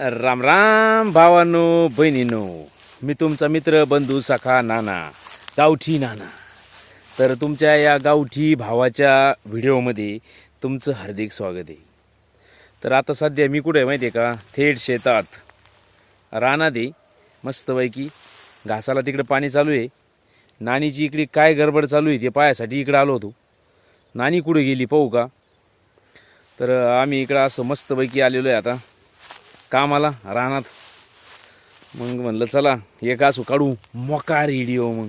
राम राम भावानो बहिणीनो मी तुमचा मित्र बंधू सखा नाना गावठी नाना. तर तुमच्या या गावठी भावाच्या व्हिडिओमध्ये तुमचं हार्दिक स्वागत आहे. तर आता सध्या मी कुठे आहे माहिती आहे का? थेट शेतात. रानात आहे मस्तपैकी घासाला तिकडे पाणी चालू आहे. नानीची इकडे काय गडबड चालू आहे ते पायासाठी इकडे आलो होतो. नानी कुठे गेली पाहू का? तर आम्ही इकडं असं मस्तपैकी आलेलो आहे आता. कामाला रानात. मग म्हणलं चला एक असू काढू. मोका रेडिओ मग.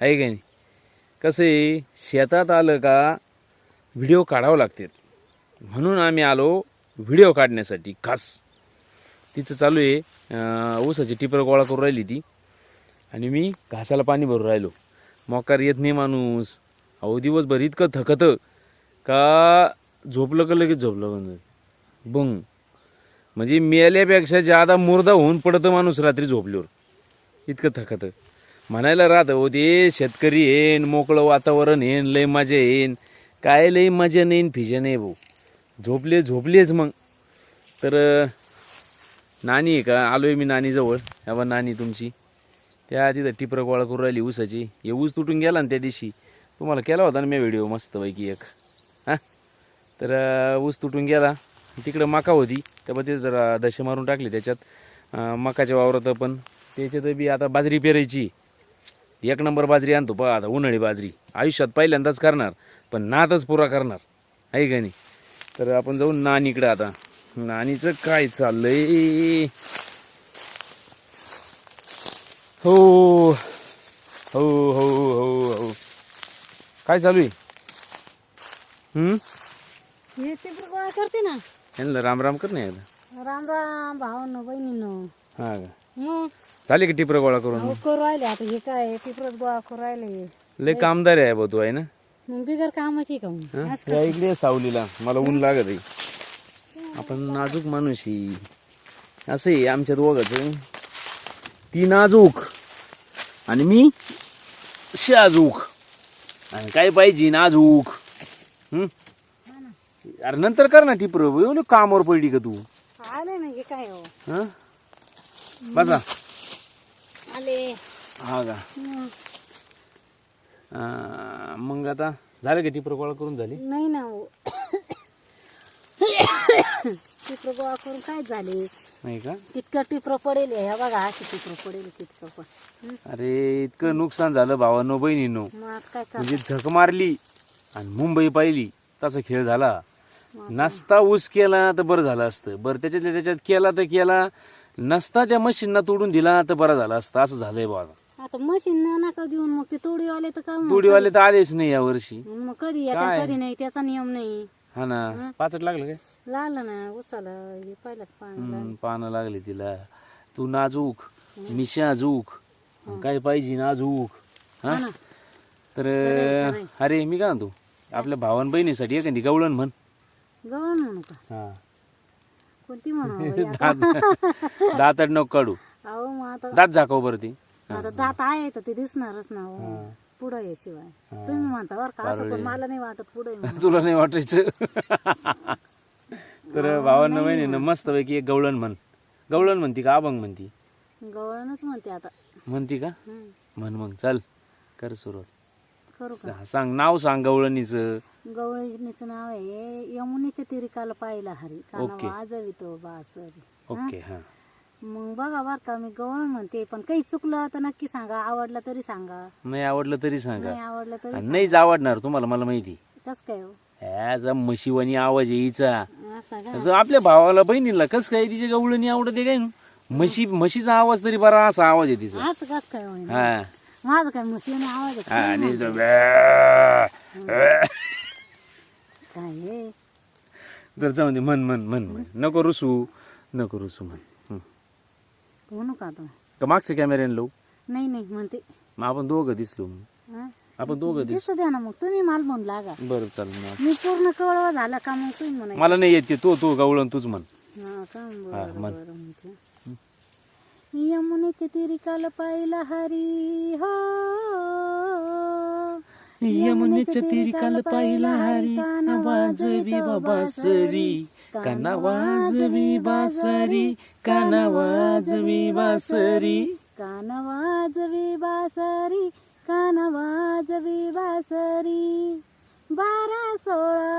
आहे का नाही? कसं आहे शेतात आलं का व्हिडिओ काढावं लागतात. म्हणून आम्ही आलो व्हिडिओ काढण्यासाठी खास. तिचं चालू आहे ऊसाची टिपर गोळा करून राहिली ती. आणि मी घासाला पाणी भरून राहिलो. मोकार येत नाही माणूस. अहो दिवसभर इतकं थकतं का झोपलं का लगेच झोपलं म्हणजे बंग. म्हणजे मेल्यापेक्षा जादा मुर्दा होऊन पडतं माणूस रात्री झोपल्यावर. इतकं थकतं. म्हणायला राहतं हो ते शेतकरी येईन मोकळं वातावरण येईन लय मजा येईन. काय लय मजा नाही फिजा नाही भाऊ. झोपले झोपलेच मग. तर नानी आहे का? आलो आहे मी नानीजवळ. ह्या नानी तुमची. त्या तिथं टिपरं गोळा करून राहिली ऊसाची. हे ऊस तुटून गेला ना त्या दिवशी. तुम्हाला केला होता ना मी व्हिडिओ मस्तपैकी एक. हां? तर ऊस तुटून गेला. तिकडं मका होती. त्यामध्ये ते जरा दशे मारून टाकली त्याच्यात. मकाच्या वावरात पण. त्याच्यात बी आता बाजरी पेरायची. एक नंबर बाजरी आणतो पहा आता उन्हाळी बाजरी. आयुष्यात पहिल्यांदाच करणार पण नादच पुरा करणार. आहे का नाही? तर आपण जाऊ नान इकडं आता. नानीचं काय चाललंय? हो हो हो हो हो. काय चालू आहे? करते ना. यांना राम राम कर नाही यायला राम राम भावांनो बहिणींनो. हा का? मग झाले की टिपरं गोळा करून? अहो करू राहिले आता हे काय टिपरत गोळा करू राहिले. लय कामदार आहे बा तू आहे ना? मग बिगर कामाची का मग? हा? या इकडे ये सावलीला मला ऊन लागत आहे. आपण नाजूक माणूस आहे. असं आहे आमच्या दोघाचं. ती नाजूक आणि मी शाजूक आणि काय पाहिजे नाजूक? हं? अरे नंतर कर ना टिपर एवढं कामावर पडली का तू? आले ना हे काय हो? हं? बसा. आले. हा का? मग अं, मग आता झालं का टिपर गोळा करून झाली? नाही ना हो. टिपर गोळा करून काय झाले? नाही का? तितकं टिपर पडेल ह्या बघा अशी टिपर पडेल तितकं पण हं? अरे इतकं नुकसान झालं भावांनो बहिणीनो. मग आता काय कर म्हणजे झक मारली आणि मुंबई पाहिली. तसा खेळ झाला. नसता ऊस केला तर बरं झालं असतं. बरं त्याच्यातल्या त्याच्यात केला तर केला. नसता त्या मशीनना तोडून दिला तर बरं झालं असतं. असं झालंय बाबा आता मशीन नका देऊन मग ते तोडी आले तर का मग? तोडीवाले तर आलेच नाही या वर्षी. मग कधी येतात? कधी नाही त्याचा नियम नाही. हा ना. पाचट लागलं काय? लागलं ना हे हम्म, पानं लागली तिला. तू नाजूक मी शाजूक काय पाहिजे नाजूक? हा. तर अरे मी काय म्हणतो? आपल्या भावान बहिणीसाठी एखादी गवळण म्हण. गवळण म्हणू का हा. कोणती? दात दात नको काढू. अहो मग आता दात झाकाव बरं ते. आता दात आहे तर ते दिसणारच ना हो. पुढं आहे शिवाय. तुम्ही म्हणता बरं का असं पण मला नाही वाटत पुढे. तुला नाही वाटायचं? तर भावांना बहिणीनं मस्त पैकी एक गवळण म्हण. गवळण म्हणती का अभंग म्हणती? गवळणच म्हणते आता. म्हणती का. म्हण मग चल कर सुरुवात. करू का? सांग नाव सांग गवळणीचं. गवळणीचं नाव आहे यमुनीच्या तिरिकाला पाहिला हरी. काना ओके. वाजवितो बासरी ओके हा. मग बघा बर का मी गवळण म्हणते पण काही चुकलं तर नक्की सांगा आवडलं तरी सांगा. नाही आवडलं तरी सांगा. नाही आवडलं तरी आणि नाहीच आवडणार तुम्हाला मला माहिती. कस काय हो? ह्याचा म्हशीवानी आवाज यायचा असं का? आता आपल्या भावाला बहिणीला कस काय तिच्या गवळणी आवडते काय? म्हशी म्हशीचा आवाज तरी बरा असा आवाज आहे तिचा. असं कस काय होईल हा. माझं काय मशीने आवाज आणि तो काय हे? तर जाऊ दे म्हण म्हण म्हण म्हण. नको रुसू नको रुसू म्हण. हं. म्हणू का आता. का मागच्या कॅमेऱ्याने लावू? नाही नाही म्हणते. मग आपण दोघं दिसलो हा? आपण दोघं दिस दिसू द्या ना मग. तुम्ही मला म्हणू लागा. बरं चालेल मग. मी पूर्ण कळवा झाला का मग तुम्ही मला नाही येते तो. तो गवळण तूच म्हण. हा का हा, बरं म्हण. बरं म्हणते. यमुनेच्या तिरिकाला पाहिला हरी हो. यमुनेच्या तिरिकाल पाहिला हरी वाजवी बाबा सरी. काना वाजवी बासरी काना वाजवी बासरी कान वाजवी बासरी कान वाजवी बासरी बारा सोळा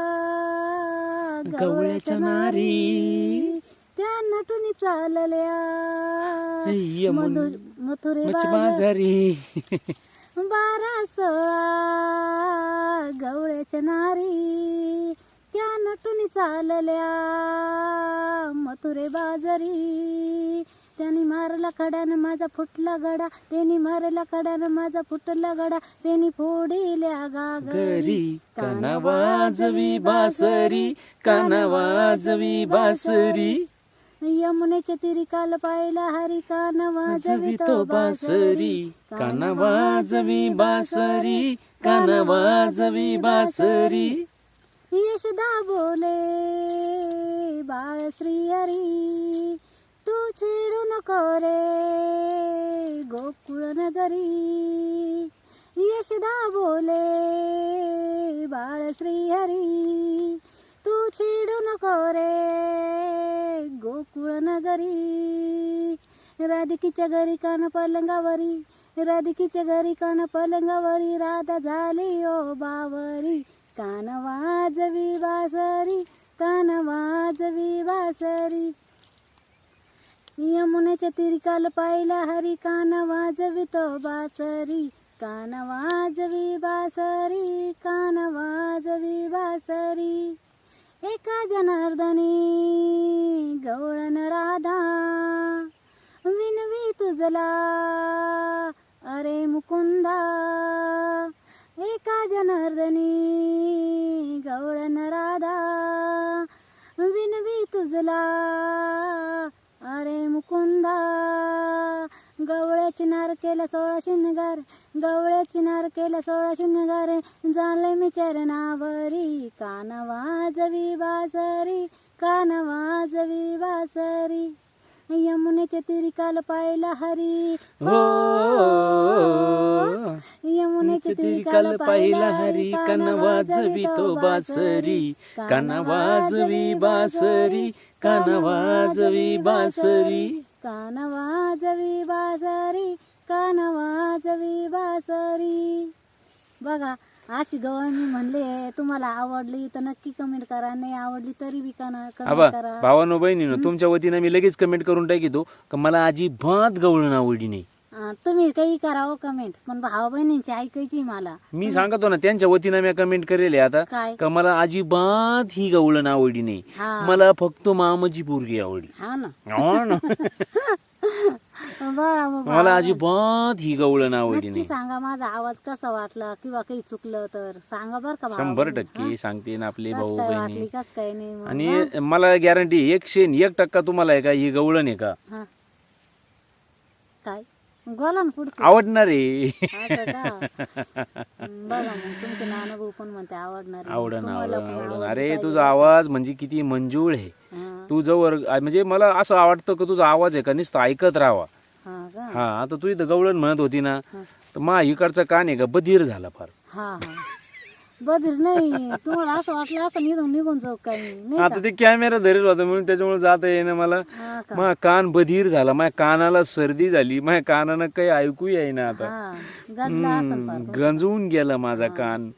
गवळ्याच्या नारी. नटून चालल्या. मथुरे बाजार बारा सोळा गवळ्याच्या नारी. त्या नटून चालल्या. मथुरे बाजारी. त्यांनी मारला खड्यानं माझा फुटला गडा. त्यांनी मारला खड्यानं माझा फुटला गडा. त्यांनी फोडिल्या गागरी. काना वाजवी बासरी काना वाजवी बासरी. यमुनेच्या तिरी काल पाहिला हरी कान वाजवी वाजवी तो बासरी काना वाजवी बासरी काना वाजवी बासरी. यशदा बोले बाळ श्री हरी तू छेडू नको रे गोकुळ नगरी. यशदा बोले बाळ श्री हरी चिडू नको रे गोकुळ नगरी राधिकीच्या घरी कान पलंगावरी राधिकीच्या घरी कान पलंगावरी राधा झाली ओ बावरी कान वाजवी बासरी कान वाजवी बासरी यमुनेच्या तिरकाल पाहिला हरी कान वाजवी तो बासरी कान वाजवी बासरी कान वाजवी बासरी एका जनार्दनी गवळण राधा विनवी तुझला अरे मुकुंदा एका जनार्दनी गवळण राधा विनवी तुझला अरे मुकुंदा गवळ्याची नार केला सोळा शिनगार गवळ्याची नार केला सोळा शिनगार झाले मी चरणावरी कान वाजवी बासरी कान वाजवी बासरी. यमुनेच्या तिरी काल पाहिला हरी. हो! यमुनेच्या तिरी काल पाहिला हरी. कान वाजवी तो बासरी. कान वाजवी बासरी. कान वाजवी बासरी. कान बघा अशी गवळ मी म्हणले तुम्हाला आवडली तर नक्की कमेंट करा नाही आवडली तरी बी आबा कमेंट करा. भावानो बहिणीनो तुमच्या वतीनं मी लगेच कमेंट करून टाकितो का मला अजिबात गवळण आवडली नाही. तुम्ही काही करावं कमेंट पण भाऊ बहिणींची ऐकायची मला. मी सांगतो ना त्यांच्या वतीनं मी कमेंट करेल आता काय? का मला अजिबात ही गवळण आवडली नाही. हा. मला फक्त मामाची पोरगी आवडली. हा ना. हो ना. मला अजिबात ही गवळण आवडली नाही सांगा माझा आवाज कसा वाटला किंवा काही चुकलं तर सांगा बर का शंभर. टक्के सांगते ना आपले भाऊ बहिणी. वाटली कस काय नाही मग. आणि मला गॅरंटी एकशे एक टक्का तुम्हाला आहे का ही गवळण आहे का. काय? पुढचं? आवडणार आहे. अरे. तुझा आवाज म्हणजे किती मंजूळ आहे. तू जवळ म्हणजे मला असं आवडतं का तुझा आवाज आहे का नुसतं ऐकत राहावा. हा आता तू इथं गवळण म्हणत होती ना. तर मा इकडचा कान आहे का? बधीर झाला फार. हा हा. बदर नाही तुम्हाला असं वाटलं असं निघून निघून जाऊ काय नाही आता ते कॅमेरा धरेल होता म्हणून त्याच्यामुळे जाता येईना मला. हा का? मा कान बधीर झाला माझ्या कानाला सर्दी झाली माझ्या कानानं काही ऐकू येईना आता. हा गजला असं फार हम्म, गंजवून गेला माझा कान.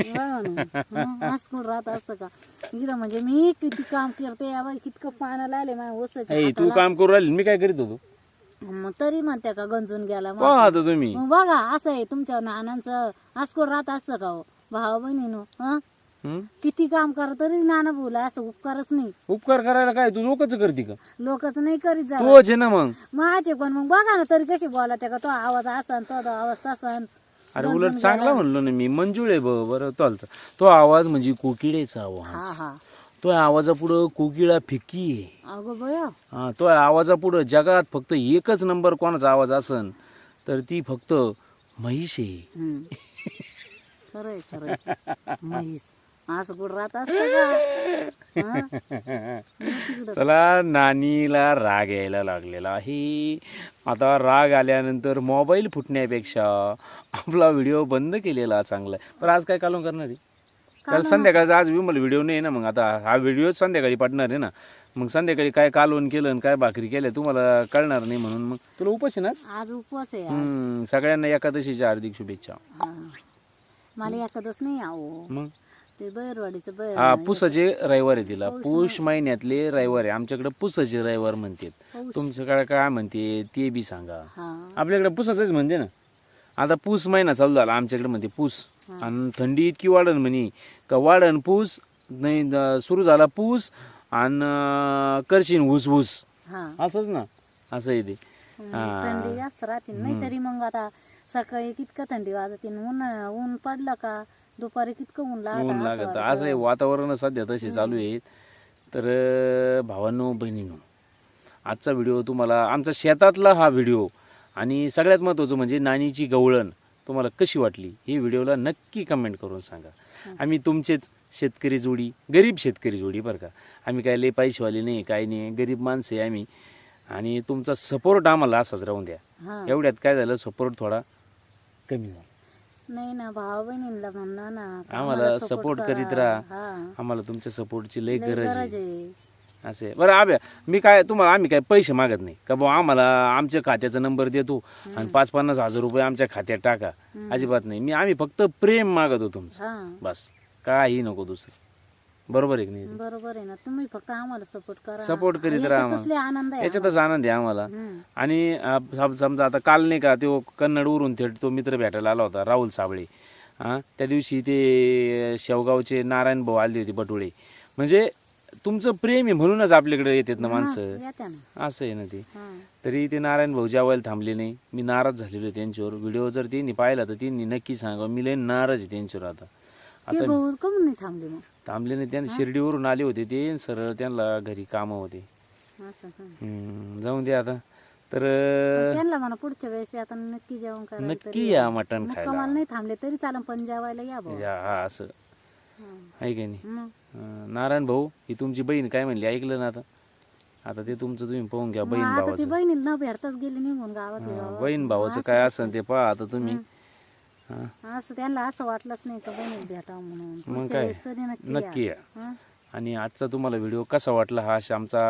असं कोण राहत असतं का? इथं म्हणजे मी किती काम करते या बाई कितकं पाण्याला आले माझ्या ओसाच्या तू काम करू राहिली मी काय करीत होतो? मग तरी म्हणते का गंजून गेला मग पहा आता तुम्ही. मग बघा असं आहे तुमच्या नानांचं. आसकोड राहत असतं का हो? भाऊ बहिणीनो हं? हम्म? किती काम करा तरी नाना बोला असं उपकारच नाही. उपकार करायला काय? तू लोकच करते का? लोकच नाही करीत जा तूच आहे ना मग. माझे पण मग बघा ना तरी कशी बोला त्या का तो आवाज असन तो आवाज तसन. अरे उलट चांगला म्हणलो ना मी मंजूळ आहे ब- बरं चालतं. तो आवाज म्हणजे कोकिळेचा हा आवाज. हा तो आवाजापुढं कोकिळा फिक्की. आहे अगो बया. हा तो आवाजापुढं जगात फक्त एकच नंबर कोणाचा आवाज असन तर ती फक्त म्हैस आहे. हम्म. खरंय खरंय. म्हैस. असं कुठं राहत असतं का? हं? मग तिकडं. चला नानीला राग यायला लागलेला आहे. आता राग आल्यानंतर मोबाईल फुटण्यापेक्षा आपला व्हिडिओ बंद केलेला चांगला आहे. पण आज काय कालून करणार आहे? कारण संध्याकाळचा आज विमल व्हिडिओ नाही ना मग आता. हा व्हिडिओ संध्याकाळी पाठणार आहे ना. मग संध्याकाळी काय कालवण केलं आणि काय भाकरी केल्या तुम्हाला कळणार नाही म्हणून मग. तुला उपास आहे ना आज? उपवास आहे आज. हम्म, सगळ्यांना एकादशीच्या हार्दिक शुभेच्छा. हा. मला एखादच नाही आहो. मग? ते बैरवाडीचं बैर हा पुसाचे रविवार आहे तिला. पुष महिन्यातले रविवार आहे. आमच्याकडे पुसाचे रविवार म्हणतात. पौष. तुमच्याकडे काय म्हणते ते बी सांगा. हा. आपल्याकडे पुसाचंच म्हणते ना. आता पूस महिना चालू झाला. आमच्याकडे म्हणते पूस. आणि थंडी इतकी वाढन म्हणे का वाढन पूस नाही सुरू झाला पूस आणि करशीन ऊस ऊस. हा. असंच ना असं आहे ते. मग थंडी जास्त राहते नाही तरी मग आता सकाळी कितकं थंडी वाजते ऊन ऊन पडलं का दुपारी कितकं ऊन ऊन लागत. लागत असं आहे वातावरण सध्या तसे चालू आहे. तर भावांनो बहिणीनो आजचा व्हिडिओ तुम्हाला आमचा शेतातला हा व्हिडिओ आणि सगळ्यात महत्त्वाचं म्हणजे नानीची गवळण. तुम्हाला कशी वाटली ही व्हिडिओला नक्की कमेंट करून सांगा. आम्ही तुमचेच शेतकरी जोडी गरीब शेतकरी जोडी बरं का. आम्ही काय लय पैसेवाले नाही काय नाही गरीब माणसं आहे आम्ही. आणि तुमचा सपोर्ट आम्हाला असाच राहून द्या. हा. एवढ्यात काय झालं सपोर्ट थोडा कमी झाला. नाही ना भाऊ बहिणींना म्हणा ना. आम्हाला support करीत करा. राहा. आम्हाला तुमच्या सपोर्टची लय गरज आहे. असे. बरं आब्या मी काय तुम्हाला आम्ही काय पैसे मागत नाही. का भाऊ आम्हाला आमच्या खात्याचा नंबर देतो आणि पाच पन्नास हजार रुपये आमच्या खात्यात टाका. अजिबात नाही. मी आम्ही फक्त प्रेम मागतो तुमचं. बस. काही नको दुसरं. बरोबर आहे की नाही? बरोबर आहे ना. तुम्ही फक्त आम्हाला सपोर्ट करा. सपोर्ट करीत राहा याच्यातच लय आनंद आहे याच्यातच आनंद आहे आम्हाला. आणि सम- समजा आता काल नाही का तो कन्नडवरून थेट तो मित्र भेटायला आला होता राहुल साबळे. हां त्या दिवशी ते शेवगावचे नारायण भाऊ आले होते बटुळे. म्हणजे तुमचं प्रेम आहे म्हणूनच आपल्याकडे येतात ना माणसं. येत्या ना. असं आहे ना ते. हा. तरी ते नारायण भाऊ जेवायला थांबले नाही मी नाराज झालेलो आहे त्यांच्यावर. व्हिडिओ जर त्यांनी पाहिला तर त्यांनी नक्की सांगा मी लय नाराज आहे त्यांच्यावर आता. ते आता भाऊ कमून नाही थांबले मग. थांबले नाही त्यांना शिर्डीवरून आले होते ते सरळ त्यांना घरी कामं होते. असं. हम्म, जाऊन दे आता. तर त्यांना म्हणा पुढच्या वेळेस आता नक्की जेवण करायला नक्की या मटण खायला. कमाल नाही थांबले तरी चालेल पण जेवायला या भाऊ. या, हा असं. हा. आहे की नाही? मग? नारायण भाऊ ही तुमची बहीण काय म्हणली? ऐकलं ना आता. आता ते तुमचं तुम्ही पाहून घ्या बहीण मग आता ती भावाचं. बहिणीला न भेटताच गेली निघून गावात हा, बहीण भावाचं काय असेल ते पहा आता तुम्ही. हा, असं त्यांना असं वाटलंच नाही का बहिणीला भेटावं म्हणून. मग पुढच्या काय? वेळेस तरी नक्की या. नक्की या. हा? आणि आजचा तुम्हाला व्हिडिओ कसा वाटला हा अशा आमचा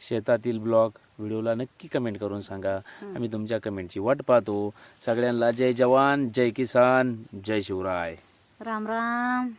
शेतातील ब्लॉग व्हिडिओला नक्की कमेंट करून सांगा. आम्ही तुमच्या कमेंटची वाट पाहतो. सगळ्यांना जय जवान जय किसान जय शिवराय. राम राम.